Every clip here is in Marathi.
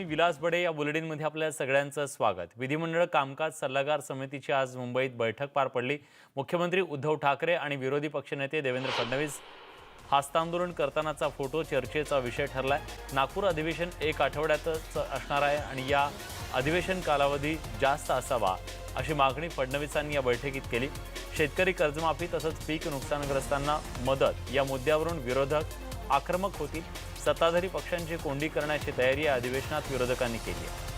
मी विलास बडे या बुलेटिनमध्ये आपल्या सगळ्यांचं स्वागत. विधिमंडळ कामकाज सल्लागार समितीची आज मुंबईत बैठक पार पडली. मुख्यमंत्री उद्धव ठाकरे आणि विरोधी पक्षनेते देवेंद्र फडणवीस हस्तांदोलन करतानाचा फोटो चर्चेचा विषय ठरलाय. नागपूर अधिवेशन एक आठवड्यातच असणार आहे आणि या अधिवेशन कालावधी जास्त असावा अशी मागणी फडणवीसांनी या बैठकीत केली. शेतकरी कर्जमाफी तसंच पीक नुकसानग्रस्तांना मदत या मुद्द्यावरून विरोधक आक्रमक होतील सत्ताधारी पक्षांची कोंडी करण्याची तयारी या अधिवेशनात विरोधकांनी केली आहे.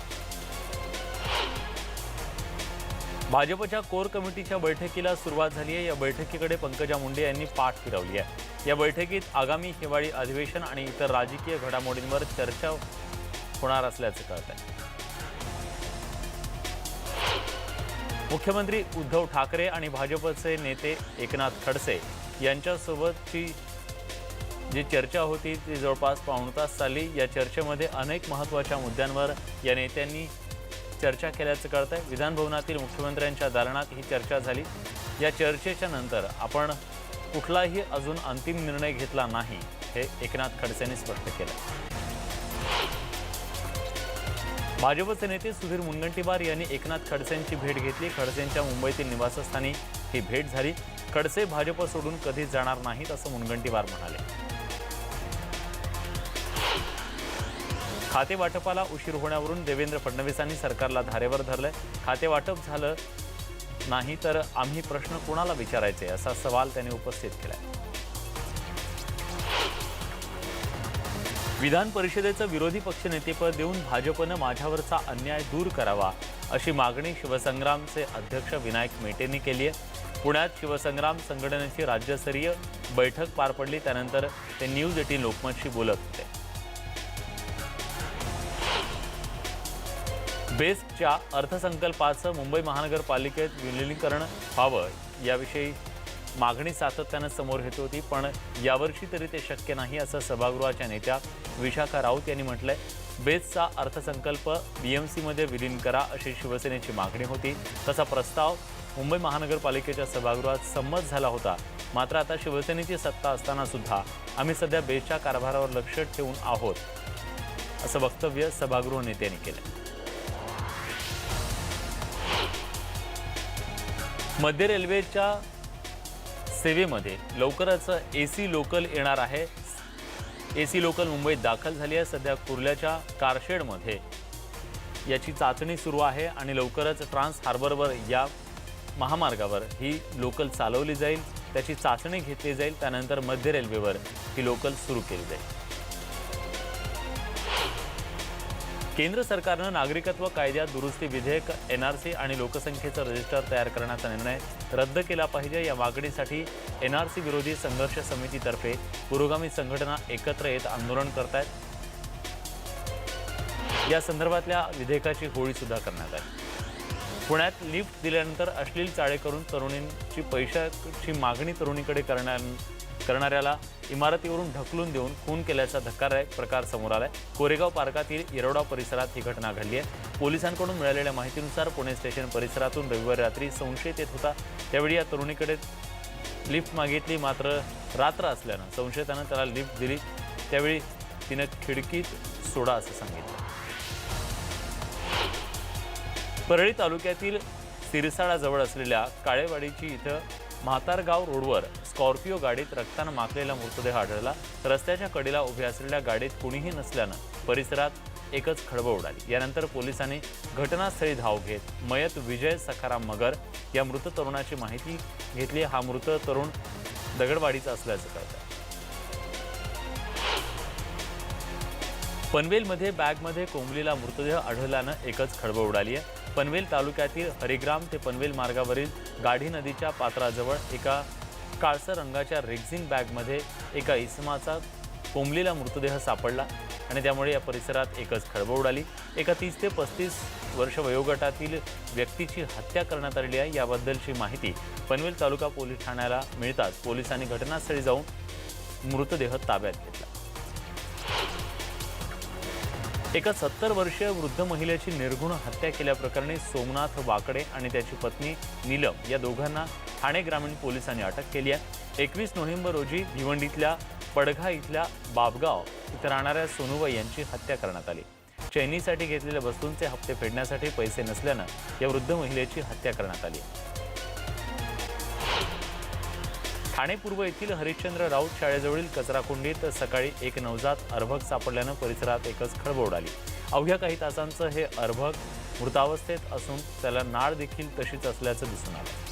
भाजपच्या कोर कमिटीच्या बैठकीला सुरुवात झाली आहे. या बैठकीकडे पंकजा मुंडे यांनी पाठ फिरवली आहे. या बैठकीत आगामी हिवाळी अधिवेशन आणि इतर राजकीय घडामोडींवर चर्चा होणार असल्याचं कळत आहे. मुख्यमंत्री उद्धव ठाकरे आणि भाजपचे नेते एकनाथ खडसे यांच्यासोबतची जी चर्चा होती ती जवळपास पाऊण तास चालली. या चर्चेमध्ये अनेक महत्त्वाच्या मुद्द्यांवर या नेत्यांनी चर्चा केल्याचं कळतं आहे विधानभवनातील मुख्यमंत्र्यांच्या दालनात ही चर्चा झाली. या चर्चेच्या नंतर आपण कुठलाही अजून अंतिम निर्णय घेतला नाही हे एकनाथ खडसेंनी स्पष्ट केलं. भाजपचे नेते सुधीर मुनगंटीवार यांनी एकनाथ खडसेंची भेट घेतली. खडसेंच्या मुंबईतील निवासस्थानी ही भेट झाली. खडसे भाजप सोडून कधीच जाणार नाहीत असं मुनगंटीवार म्हणाले. खाते वाटपाला उशीर होण्यावरून देवेंद्र फडणवीसांनी सरकारला धारेवर धरलंय. खाते वाटप झालं नाही तर आम्ही प्रश्न कोणाला विचारायचे असा सवाल त्यांनी उपस्थित केलाय. विधान परिषदेचं विरोधी पक्षनेतेपद देऊन भाजपनं माझ्यावरचा अन्याय दूर करावा अशी मागणी शिवसंग्रामचे अध्यक्ष विनायक मेटेंनी केली आहे पुण्यात शिवसंग्राम संघटनेची राज्यस्तरीय बैठक पार पडली त्यानंतर ते न्यूज एटीन लोकमतशी बोलत होते. बेस्टच्या अर्थसंकल्पाचं मुंबई महानगरपालिकेत विलिनीकरण व्हावं याविषयी मागणी सातत्यानं समोर येत होती पण यावर्षी तरी ते शक्य नाही असं सभागृहाच्या नेत्या विशाखा राऊत यांनी म्हटलंय. बेस्टचा अर्थसंकल्प बी एम सीमध्ये विलीन करा अशी शिवसेनेची मागणी होती. तसा प्रस्ताव मुंबई महानगरपालिकेच्या सभागृहात संमत झाला होता. मात्र आता शिवसेनेची सत्ता असताना सुद्धा आम्ही सध्या बेस्टच्या कारभारावर लक्ष ठेवून आहोत असं वक्तव्य सभागृह नेत्यांनी केलं मध्य रेल्वेच्या सेवेमध्ये लवकरच ए सी लोकल येणार आहे. ए सी लोकल मुंबईत दाखल झाली आहे. सध्या कुर्ल्याच्या कारशेडमध्ये याची चाचणी सुरू आहे आणि लवकरच ट्रान्स हार्बरवर या महामार्गावर ही लोकल चालवली जाईल. त्याची चाचणी घेतली जाईल. त्यानंतर मध्य रेल्वेवर ही लोकल सुरू केली जाईल. केंद्र सरकारनं नागरिकत्व कायद्यात दुरुस्ती विधेयक एन आर सी आणि लोकसंख्येचं रजिस्टर तयार करण्याचा निर्णय रद्द केला पाहिजे. या मागणीसाठी एन आर सी विरोधी संघर्ष समितीतर्फे पुरोगामी संघटना एकत्र येत आंदोलन करत आहेत या संदर्भातल्या विधेयकाची होळीसुद्धा करण्यात आली. पुण्यात लिफ्ट दिल्यानंतर अश्लील चाळे करून तरुणींची पैशाची मागणी तरुणीकडे करण्या करणाऱ्याला इमारतीवरून ढकलून देऊन खून केल्याचा धक्कादायक प्रकार समोर आलाय. कोरेगाव पार्कातील येरोडा परिसरात ही घटना घडली आहे. पोलिसांकडून मिळालेल्या माहितीनुसार पुणे स्टेशन परिसरातून रविवारी रात्री संशयित येत होता. त्यावेळी या तरुणीकडे लिफ्ट मागितली मात्र रात्र असल्यानं संशयितानं त्याला लिफ्ट दिली. त्यावेळी तिनं खिडकीत सोडा असं सांगितलं. परळी तालुक्यातील सिरसाळाजवळ असलेल्या काळेवाडीची इथं म्हातारगाव रोडवर स्कॉर्पिओ गाडीत रक्तानं माखलेला मृतदेह आढळला. रस्त्याच्या कडेला उभ्या असलेल्या गाडीत कुणीही नसल्यानं परिसरात एकच खळबळ उडाली. यानंतर पोलिसांनी घटनास्थळी धाव घेत मयत विजय सखाराम मगर या मृत तरुणाची माहिती घेतली. हा मृत तरुण दगडवाडीचा असल्याचं कळतं. पनवेलमध्ये बॅगमध्ये कोंबलीला मृतदेह आढळल्यानं एकच खळबळ उडाली आहे पनवेल तालुक्यातील हरिग्राम ते पनवेल मार्गावरील गाढी नदीच्या पात्राजवळ एका काळसर रंगाच्या रेक्झिंग बॅगमध्ये एका इसमाचा कोंबलीला मृतदेह सापडला आणि त्यामुळे या परिसरात एकच खळबळ उडाली. एका तीस ते पस्तीस वर्ष वयोगटातील व्यक्तीची हत्या करण्यात आलेली आहे. याबद्दलची माहिती पनवेल तालुका पोलीस ठाण्याला मिळताच पोलिसांनी घटनास्थळी जाऊन मृतदेह ताब्यात घेतला. एका सत्तर वर्षीय वृद्ध महिलेची निर्घुण हत्या केल्याप्रकरणी सोमनाथ वाकडे आणि त्याची पत्नी नीलम या दोघांना ठाणे ग्रामीण पोलिसांनी अटक केली आहे. एकवीस नोव्हेंबर रोजी भिवंडीतल्या पडघा इथल्या बाबगाव इथं राहणाऱ्या सोनूबाई यांची हत्या करण्यात आली. चैनीसाठी घेतलेल्या वस्तूंचे हप्ते फेडण्यासाठी पैसे नसल्यानं या वृद्ध महिलेची हत्या करण्यात आली ठाणे पूर्व येथील हरिश्चंद्र राऊत शाळेजवळील कचराकुंडीत सकाळी एक नवजात अर्भक सापडल्यानं परिसरात एकच खळबळ उडाली. अवघ्या काही तासांचं हे अर्भक मृतावस्थेत असून त्याला नाळ देखील तशीच असल्याचं दिसून आलं.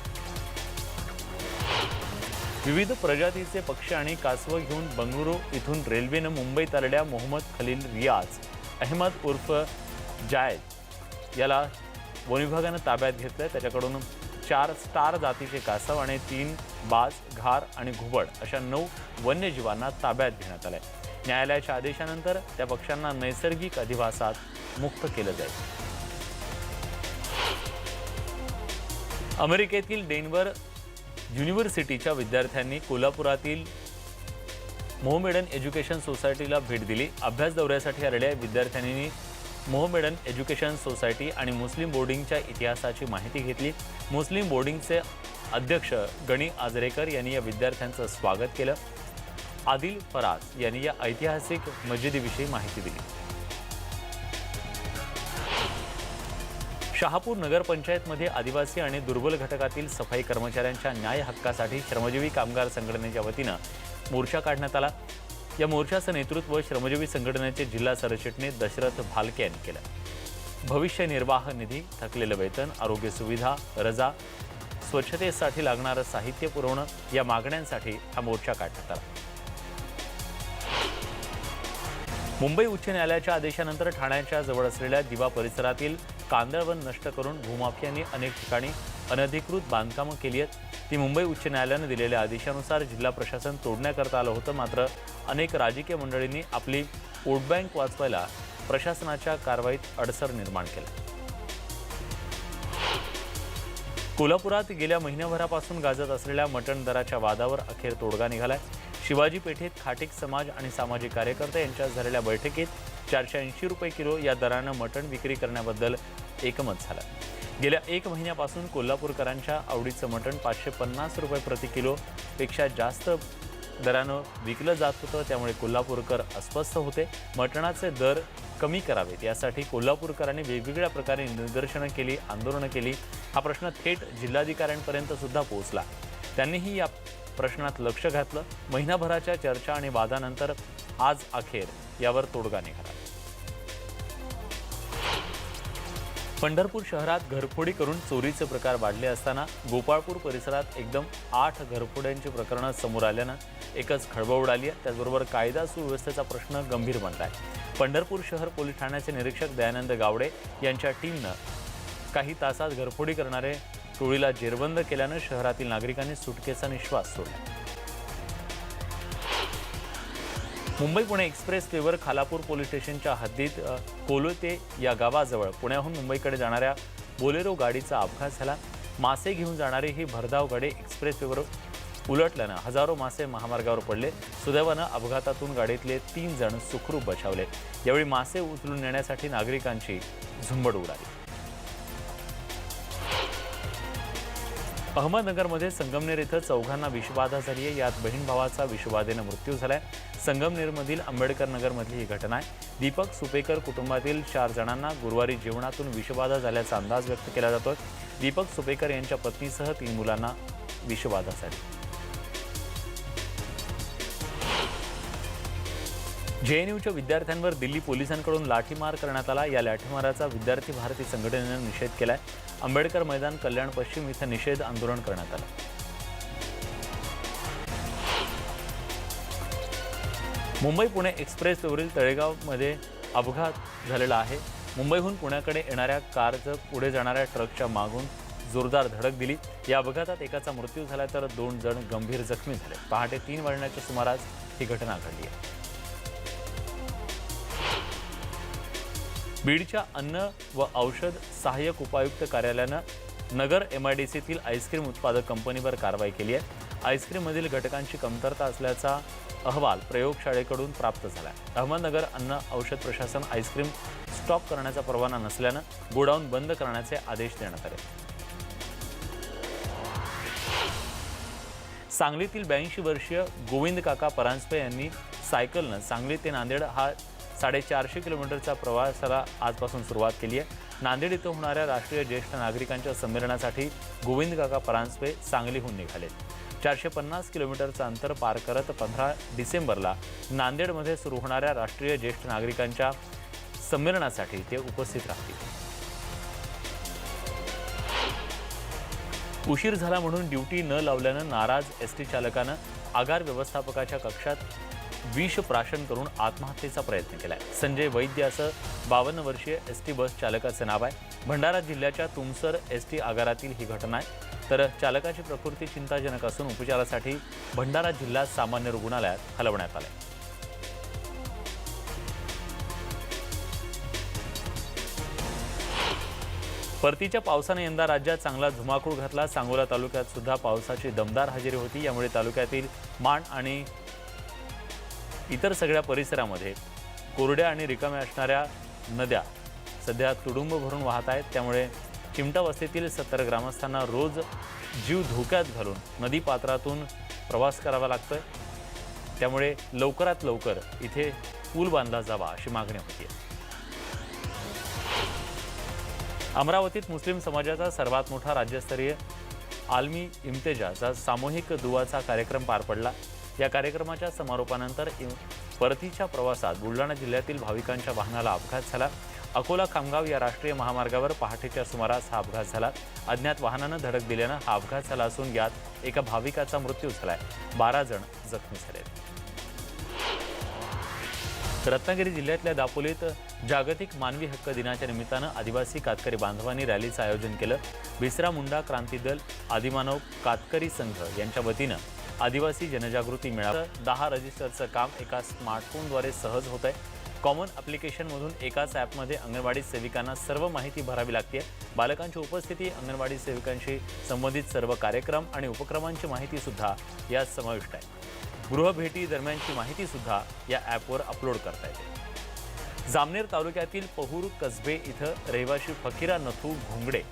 विविध प्रजातीचे पक्षी आणि कासवं घेऊन बंगळुरू इथून रेल्वेनं मुंबईत आलेल्या मोहम्मद खलील रियाज अहमद उर्फ जायद याला वन विभागानं ताब्यात घेतलं त्याच्याकडून चार स्टार जातीचे कासव आणि तीन बाज घार आणि घुबड अशा नऊ वन्यजीवांना ताब्यात घेण्यात आलंय. न्यायालयाच्या आदेशानंतर त्या पक्ष्यांना नैसर्गिक अधिवासात मुक्त केलं जाईल. अमेरिकेतील डेनवर युनिव्हर्सिटीच्या विद्यार्थ्यांनी कोल्हापुरातील मोहमेडन एज्युकेशन सोसायटीला भेट दिली. अभ्यास दौऱ्यासाठी आलेल्या विद्यार्थ्यांनी मोहमेडन एज्युकेशन सोसायटी आणि मुस्लिम बोर्डिंगच्या इतिहासाची माहिती घेतली. मुस्लिम बोर्डिंगचे अध्यक्ष गणी आजरेकर यांनी या विद्यार्थ्यांचं स्वागत केलं. आदिल फराज यांनी या ऐतिहासिक मस्जिदीविषयी माहिती दिली. शहापूर नगरपंचायतमध्ये आदिवासी आणि दुर्बल घटकातील सफाई कर्मचाऱ्यांच्या न्याय हक्कासाठी श्रमजीवी कामगार संघटनेच्या वतीनं मोर्चा काढण्यात आला. या मोर्चाचं नेतृत्व श्रमजीवी संघटनेचे जिल्हा सरचिटणीस दशरथ भालके यांनी केलं. भविष्य निर्वाह निधी थकलेलं वेतन आरोग्य सुविधा रजा स्वच्छतेसाठी लागणारं साहित्य पुरवणं या मागण्यांसाठी हा मोर्चा काढण्यात आला. मुंबई उच्च न्यायालयाच्या आदेशानंतर ठाण्याच्या जवळ असलेल्या दिवा परिसरातील कांदळवन नष्ट करून भूमाफियांनी अनेक ठिकाणी अनधिकृत बांधकामं केली आहेत. ती मुंबई उच्च न्यायालयानं दिलेल्या आदेशानुसार जिल्हा प्रशासन तोडण्याकरता आलं होतं. मात्र अनेक राजकीय मंडळींनी आपली वोट बँक वाचवायला प्रशासनाच्या कारवाईत अडसर निर्माण केला. कोल्हापुरात गेल्या महिन्याभरापासून गाजत असलेल्या मटण दराच्या वादावर अखेर तोडगा निघालाय. शिवाजी पेठेत खाटीक समाज आणि सामाजिक कार्यकर्ते यांच्यात झालेल्या बैठकीत चारशे ऐंशी रुपये किलो या दरानं मटण विक्री करण्याबद्दल एकमत झालं. गेल्या एक महिन्यापासून कोल्हापूरकरांच्या आवडीचं मटण पाचशे पन्नास रुपये प्रति किलो पेक्षा जास्त दरानं विकलं जात होतं त्यामुळे कोल्हापूरकर अस्वस्थ होते. मटणाचे दर कमी करावेत यासाठी कोल्हापूरकरांनी वेगवेगळ्या प्रकारे निदर्शनं केली आंदोलनं केली. हा प्रश्न थेट जिल्हाधिकाऱ्यांपर्यंत सुद्धा पोहोचला. त्यांनीही या प्रश्नात लक्ष घातलं. महिनाभराच्या चर्चा आणि वादानंतर आज अखेर यावर तोडगा निघाला. पंढरपूर शहरात घरफोडी करून चोरीचे प्रकार वाढले असताना गोपाळपूर परिसरात एकदम आठ घरफोड्यांची प्रकरणं समोर आल्यानं एकच खळबळ उडाली आहे. त्याचबरोबर कायदा सुव्यवस्थेचा प्रश्न गंभीर बनला आहे. पंढरपूर शहर पोलीस ठाण्याचे निरीक्षक दयानंद गावडे यांच्या टीमनं काही तासात घरफोडी करणारे टोळीला जेरबंद केल्यानं शहरातील नागरिकांनी सुटकेचा निश्वास सोडला. मुंबई पुणे एक्सप्रेस वेवर खालापूर पोलीस स्टेशनच्या हद्दीत कोलोते या गावाजवळ पुण्याहून मुंबईकडे जाणाऱ्या बोलेरो गाडीचा अपघात झाला. मासे घेऊन जाणारी ही भरधाव गाडी एक्सप्रेस वेवर उलटल्यानं हजारो मासे महामार्गावर पडले. सुदैवानं अपघातातून गाडीतले तीन जण सुखरूप बचावले. यावेळी मासे उचलून नेण्यासाठी नागरिकांची झुंबड उडाली. अहमदनगरमध्ये संगमनेर इथं चौघांना विषबाधा झाली आहे. यात बहीण भावाचा विषबाधेनं मृत्यू झालाय. संगमनेरमधील आंबेडकर नगरमधली ही घटना आहे. दीपक सुपेकर कुटुंबातील चार जणांना गुरुवारी जेवणातून विषबाधा झाल्याचा अंदाज व्यक्त केला जातोय. दीपक सुपेकर यांच्या पत्नीसह तीन मुलांना विषबाधा झाली. जेएनयूच्या विद्यार्थ्यांवर दिल्ली पोलिसांकडून लाठीमार करण्यात आला. या लाठीमाराचा विद्यार्थी भारती संघटनेनं निषेध केला आहे आंबेडकर मैदान कल्याण पश्चिम इथं निषेध आंदोलन करण्यात आलं. मुंबई पुणे एक्सप्रेसवरील तळेगावमध्ये अपघात झालेला आहे. मुंबईहून पुण्याकडे येणाऱ्या कारचं पुढे जाणाऱ्या ट्रकच्या मागून जोरदार धडक दिली. या अपघातात एकाचा मृत्यू झाला तर दोन जण गंभीर जखमी झाले. पहाटे तीन वाजण्याच्या सुमारास ही घटना घडली आहे. बीडच्या अन्न व औषध सहाय्यक उपायुक्त कार्यालयानं नगर एम आय डी सीतील आईस्क्रीम उत्पादक कंपनीवर कारवाई केली आहे. आईस्क्रीममधील घटकांची कमतरता असल्याचा अहवाल प्रयोगशाळेकडून प्राप्त झाला आहे अहमदनगर अन्न औषध प्रशासन आईस्क्रीम स्टॉप करण्याचा परवाना नसल्यानं गोडाऊन बंद करण्याचे आदेश देण्यात आले. सांगलीतील ब्याऐंशी वर्षीय गोविंद काका परांजपे यांनी सायकलनं सांगली ते नांदेड हा साडेचारशे किलोमीटरच्या प्रवासाला आजपासून सुरुवात केली आहे. नांदेड इथं होणाऱ्या राष्ट्रीय ज्येष्ठ नागरिकांच्या संमेलनासाठी गोविंद काका परांजपे सांगलीहून निघाले. चारशे पन्नास किलोमीटरचं अंतर पार करत पंधरा डिसेंबरला नांदेडमध्ये सुरू होणाऱ्या राष्ट्रीय ज्येष्ठ नागरिकांच्या संमेलनासाठी ते उपस्थित राहतील. उशीर झाला म्हणून ड्युटी न लावल्यानं नाराज एस टी चालकानं आगार व्यवस्थापकाच्या कक्षात विष प्राशन करून आत्महत्येचा प्रयत्न केलाय. संजय वैद्य असं बावन्न वर्षीय एस टी बस चालकाचं नाव आहे. भंडारा जिल्ह्याच्या तुमसर एस टी आगारातील ही घटना आहे. तर चालकाची प्रकृती चिंताजनक असून उपचारासाठी भंडारा जिल्हा सामान्य रुग्णालयात हलवण्यात आलंय. परतीच्या पावसाने यंदा राज्यात चांगला धुमाकूळ घातला. सांगोला तालुक्यात सुद्धा पावसाची दमदार हजेरी होती. यामुळे तालुक्यातील माण आणि इतर सगळ्या परिसरामध्ये कोरड्या आणि रिकाम्या असणाऱ्या नद्या सध्या तुडुंब भरून वाहत आहेत. त्यामुळे चिमटा वस्तीतील सत्तर ग्रामस्थांना रोज जीव धोक्यात घालून नदी पात्रातून प्रवास करावा लागतोय. त्यामुळे लवकरात लवकर इथे पूल बांधला जावा अशी मागणी होती अमरावतीत मुस्लिम समाजाचा सर्वात मोठा राज्यस्तरीय आलमी इम्तेजाचा सामूहिक दुवाचा कार्यक्रम पार पडला. या कार्यक्रमाच्या समारोपानंतर परतीच्या प्रवासात बुलढाणा जिल्ह्यातील भाविकांच्या वाहनाला अपघात झाला. अकोला खामगाव या राष्ट्रीय महामार्गावर पहाटेच्या सुमारास हा अपघात झाला. अज्ञात वाहनानं धडक दिल्यानं हा अपघात झाला असून यात एका भाविकाचा मृत्यू झालाय. बारा जण जखमी झाले रत्नागिरी जिल्ह्यातल्या दापोलीत जागतिक मानवी हक्क दिनाच्या निमित्तानं आदिवासी कातकरी बांधवांनी रॅलीचं आयोजन केलं. बिसरा मुंडा क्रांती दल आदिमानव कातकरी संघ यांच्या वतीनं आदिवासी जनजागृती मेळावा दहा रजिस्टरचं काम एका स्मार्टफोनद्वारे सहज होत आहे. कॉमन ॲप्लिकेशनमधून एकाच ॲपमध्ये अंगणवाडी सेविकांना सर्व माहिती भरावी लागते बालकांची उपस्थिती अंगणवाडी सेविकांशी संबंधित सर्व कार्यक्रम आणि उपक्रमांची माहितीसुद्धा यात समाविष्ट आहे. गृहभेटी दरम्यानची माहितीसुद्धा या ॲपवर अपलोड करता येते. जामनेर तालुक्यातील पहूर कसबे इथं रहिवाशी फकीरा नथू घोंगडे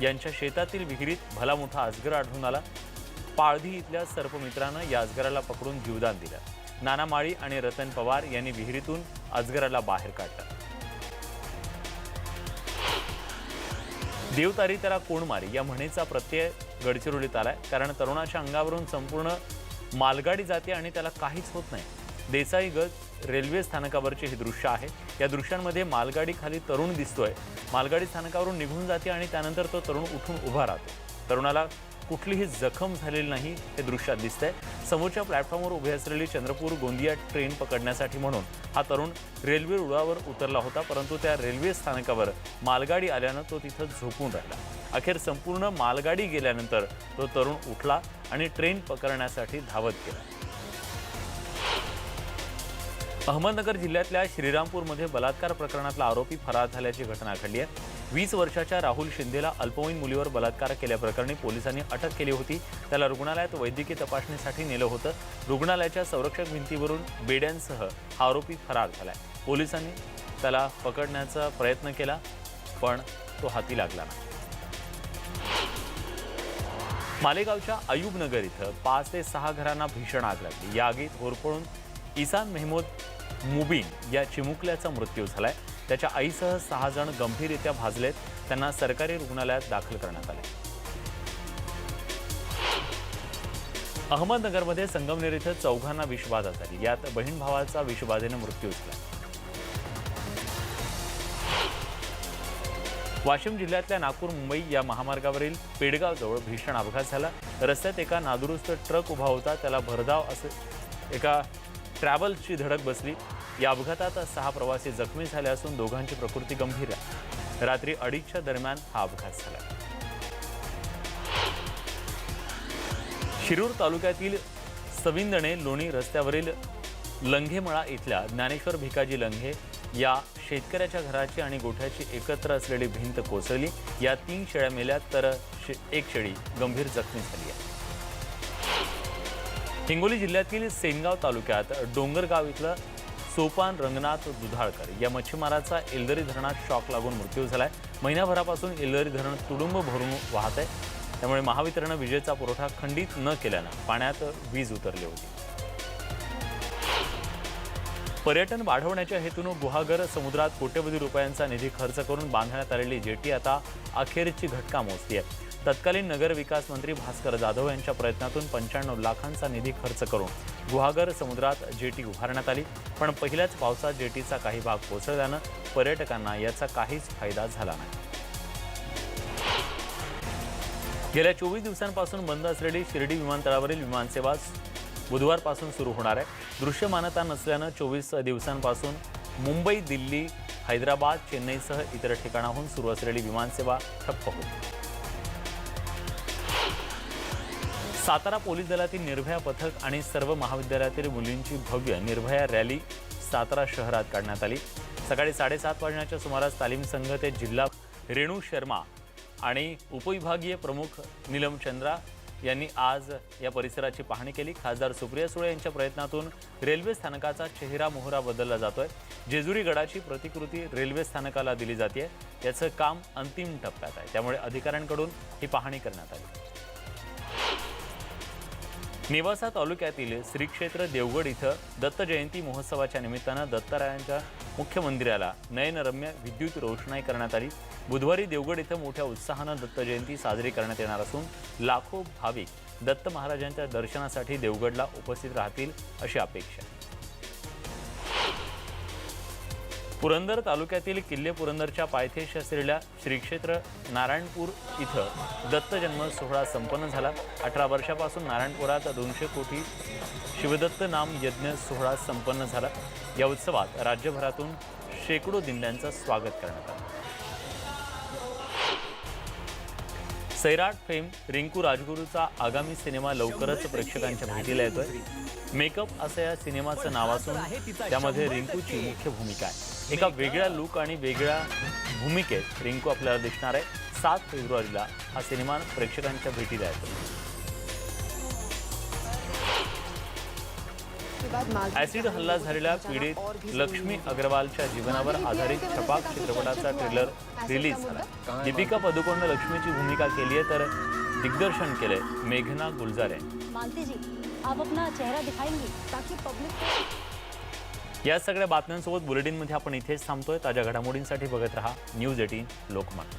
यांच्या शेतातील विहिरीत भला मोठा अजगर आढळून आला. पाळधी इथल्या सर्पमित्रानं याजगराला पकडून जीवदान दिलं. नाना माळी आणि रतन पवार यांनी विहिरीतून अजगराला बाहेर काढलं. देवतारी त्याला कोण मारी या म्हणीचा प्रत्यय गडचिरोलीत आलाय. कारण तरुणाच्या अंगावरून संपूर्ण मालगाडी जाते आणि त्याला काहीच होत नाही. देसाई गज रेल्वे स्थानकावरचे हे दृश्य आहे. या दृश्यांमध्ये मालगाडी खाली तरुण दिसतोय. मालगाडी स्थानकावरून निघून जाते आणि त्यानंतर तो तरुण उठून उभा राहतो. तरुणाला कुठलीही जखम झालेली नाही हे दृश्यात दिसतंय. समोरच्या प्लॅटफॉर्मवर उभे असलेली चंद्रपूर गोंदिया ट्रेन पकडण्यासाठी म्हणून हा तरुण रेल्वे रुळावर उतरला होता परंतु त्या रेल्वे स्थानकावर मालगाडी आल्यानं तो तिथं झोपून राहिला. अखेर संपूर्ण मालगाडी गेल्यानंतर तो तरुण उठला आणि ट्रेन पकडण्यासाठी धावत गेला. अहमदनगर जिल्ह्यातल्या श्रीरामपूरमध्ये बलात्कार प्रकरणातला आरोपी फरार झाल्याची घटना घडली आहे. वीस वर्षाच्या राहुल शिंदेला अल्पवयीन मुलीवर बलात्कार केल्याप्रकरणी पोलिसांनी अटक केली होती. त्याला रुग्णालयात वैद्यकीय तपासणीसाठी नेलं होतं. रुग्णालयाच्या संरक्षक भिंतीवरून बेड्यांसह हा आरोपी फरार झालाय. पोलिसांनी त्याला पकडण्याचा प्रयत्न केला पण तो हाती लागला नाही. मालेगावच्या अयुबनगर इथं पाच ते सहा घरांना भीषण आग लागली. या आगीत होरपळून इसान मेहमूद मुबीन या चिमुकल्याचा मृत्यू झालाय. त्याच्या आईसह सहा जण गंभीररित्या भाजलेत. त्यांना सरकारी रुग्णालयात दाखल करण्यात आले. अहमदनगरमध्ये संगमनेर इथं चौघांना विषबाधा झाली. यात बहीण भावाचा विषबाधेनं मृत्यू झाला. वाशिम जिल्ह्यातल्या नागपूर मुंबई या महामार्गावरील पेडगावजवळ भीषण अपघात झाला. रस्त्यात एका नादुरुस्त ट्रक उभा होता. त्याला भरधाव असे एका ट्रॅव्हल्सची धडक बसली. या अपघातात सहा प्रवासी जखमी झाले असून दोघांची प्रकृती गंभीर आहे. रात्री अडीचच्या दरम्यान हा अपघात झाला. शिरूर तालुक्यातील सविंदणे लोणी रस्त्यावरील लंघेमळा इथल्या ज्ञानेश्वर भिकाजी लंघे या शेतकऱ्याच्या घराची आणि गोठ्याची एकत्र असलेली भिंत कोसळली. या तीन शेळ्या मेल्या तर एक शेळी गंभीर जखमी झाली आहे. हिंगोली जिल्ह्यातील सेनगाव तालुक्यात डोंगरगाव इथलं सोपान रंगनाथ दुधाळकर या मच्छीमाराचा एल्दरी धरणात शॉक लागून मृत्यू झाला आहे महिनाभरापासून एल्दरी धरण तुडुंब भरून वाहत आहे. त्यामुळे महावितरण विजेचा पुरवठा खंडित न केल्यानं पाण्यात वीज उतरली होती. पर्यटन वाढवण्याच्या हेतूनं गुहागर समुद्रात कोट्यवधी रुपयांचा निधी खर्च करून बांधण्यात आलेली जेटी आता अखेरची घटका मोजती आहे तत्कालीन नगर विकास मंत्री भास्कर जाधव यांच्या प्रयत्नातून पंच्याण्णव लाखांचा निधी खर्च करून गुहागर समुद्रात जेटी उभारण्यात आली. पण पहिल्याच पावसात जेटीचा काही भाग कोसळल्यानं पर्यटकांना याचा काहीच फायदा झाला नाही. गेल्या चोवीस दिवसांपासून बंद असलेली शिर्डी विमानतळावरील विमानसेवा बुधवारपासून सुरू होणार आहे. दृश्यमानता नसल्यानं चोवीस दिवसांपासून मुंबई दिल्ली हैदराबाद चेन्नईसह इतर ठिकाणाहून सुरू असलेली विमानसेवा ठप्प होती. सातारा पोलीस दलातील निर्भया पथक आणि सर्व महाविद्यालयातील मुलींची भव्य निर्भया रॅली सातारा शहरात काढण्यात आली. सकाळी साडेसात वाजण्याच्या सुमारास तालीम संघ ते जिल्हा रेणू शर्मा आणि उपविभागीय प्रमुख नीलम चंद्रा यांनी आज या परिसराची पाहणी केली. खासदार सुप्रिया सुळे यांच्या प्रयत्नातून रेल्वे स्थानकाचा चेहरा मोहरा बदलला जातोय. जेजुरी गडाची प्रतिकृती रेल्वे स्थानकाला दिली जाते याचं काम अंतिम टप्प्यात आहे. त्यामुळे अधिकाऱ्यांकडून ही पाहणी करण्यात आली. नेवासा तालुक्यातील श्री क्षेत्र देवगड इथं दत्त जयंती महोत्सवाच्या निमित्तानं दत्तरायांच्या मुख्य मंदिराला नयनरम्य विद्युत रोषणाई करण्यात आली. बुधवारी देवगड इथं मोठ्या उत्साहानं दत्त जयंती साजरी करण्यात येणार असून लाखो भाविक दत्त महाराजांच्या दर्शनासाठी देवगडला उपस्थित राहतील अशी अपेक्षा पुरंदर तालुक्यातील किल्ले पुरंदरच्या पायथ्याशी असलेल्या श्रीक्षेत्र नारायणपूर इथं दत्त जन्म सोहळा संपन्न झाला. अठरा वर्षापासून नारायणपुरात दोनशे कोटी शिवदत्त नाम यज्ञ सोहळा संपन्न झाला. या उत्सवात राज्यभरातून शेकडो दिंड्यांचं स्वागत करण्यात आलं. सैराट फेम रिंकू राजगुरूचा आगामी सिनेमा लवकरच प्रेक्षकांच्या भेटीला येतोय. मेकअप असं या सिनेमाचं नाव असून त्यामध्ये रिंकूची मुख्य भूमिका आहे. एका वेगळ्या लुक आणि वेगळ्या भूमिकेत रिंकू आपल्याला दिसणार आहे. सात फेब्रुवारीला हा सिनेमा प्रेक्षकांच्या भेटीला येतो ऍसिड हल्ला झालेल्या पीडित लक्ष्मी अग्रवालच्या जीवनावर आधारित छपाक चित्रपटाचा ट्रेलर रिलीज झाला. दीपिका पदुकोणनं लक्ष्मीची भूमिका केली आहे तर दिग्दर्शन केलंय मेघना गुलजार. यांनी मालती जी आप अपना चेहरा दिखाएंगी ताकि पब्लिक को या सगळ्या बातम्यांसोबत बुलेटिनमध्ये आपण इथेच थांबतोय. ताज्या घडामोडींसाठी बघत रहा न्यूज एटीन लोकमत.